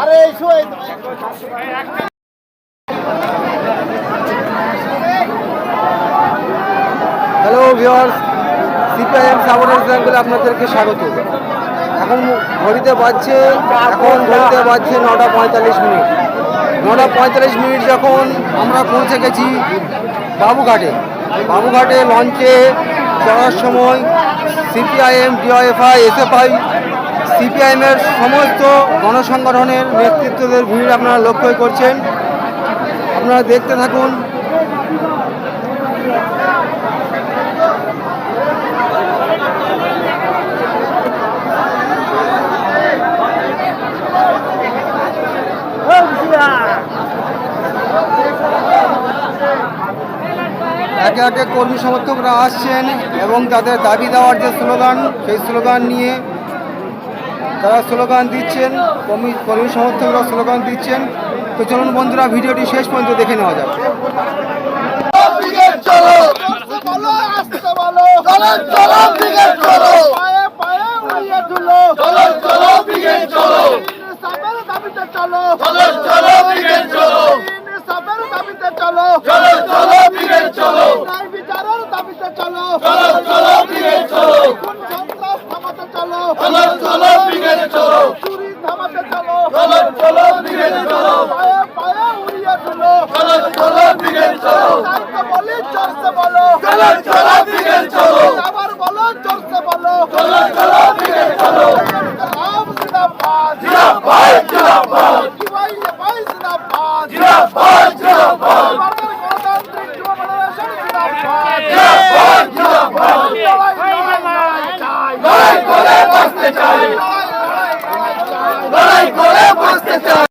আরে hello viewers CPIM supporters ব্যাঙ্গলে আপনাদেরকে স্বাগত। এখন ঘড়িতে বাজছে, এখন ঘড়িতে বাজছে নটা পঁয়তাল্লিশ মিনিট। নটা পঁয়তাল্লিশ মিনিট যখন আমরা পৌঁছে গেছি বাবুঘাটে। বাবুঘাটে লঞ্চে চড়ার সময় সিপিআইএম ডিওএফআই এসএফআই, সিপিআইএমের সমস্ত গণসংগঠনের নেতৃত্বদের ভিড় আপনারা লক্ষ্যই করছেন। আপনারা দেখতে থাকুন একে একে কর্মী সমর্থকরা আসছেন এবং তাদের দাবি দেওয়ার যে স্লোগান, সেই স্লোগান নিয়ে তারা স্লোগান দিচ্ছেন, কর্মী কর্মী সমর্থকরা স্লোগান দিচ্ছেন। তো চলুন বন্ধুরা, ভিডিওটি শেষ পর্যন্ত দেখে নেওয়া যাক। চলো চলো চলো ব্রিগেড চলো পায়ে পায়ে উড়িয়ে তুলো চলো চলো ব্রিগেড চলো সাবের দাবিতে চলো চলো চলো ব্রিগেড চলো সাবের দাবিতে চলো চলো চলো ব্রিগেড চলো ন্যায় বিচারের দাবিতে চলো চলো চলো ব্রিগেড চলো কোন সন্ত্রাস থামাতে চলো চলো চলো ব্রিগেড চলো চুরি থামাতে চলো চলো চলো ব্রিগেড চলো। পায়ে উড়িয়ে চলো চলো চলো ব্রিগেড চলো। তাইকে বলি জোরসে বলো চলো চলো ব্রিগেড চলো। আবার বলো জোরসে বলো। চলো চলো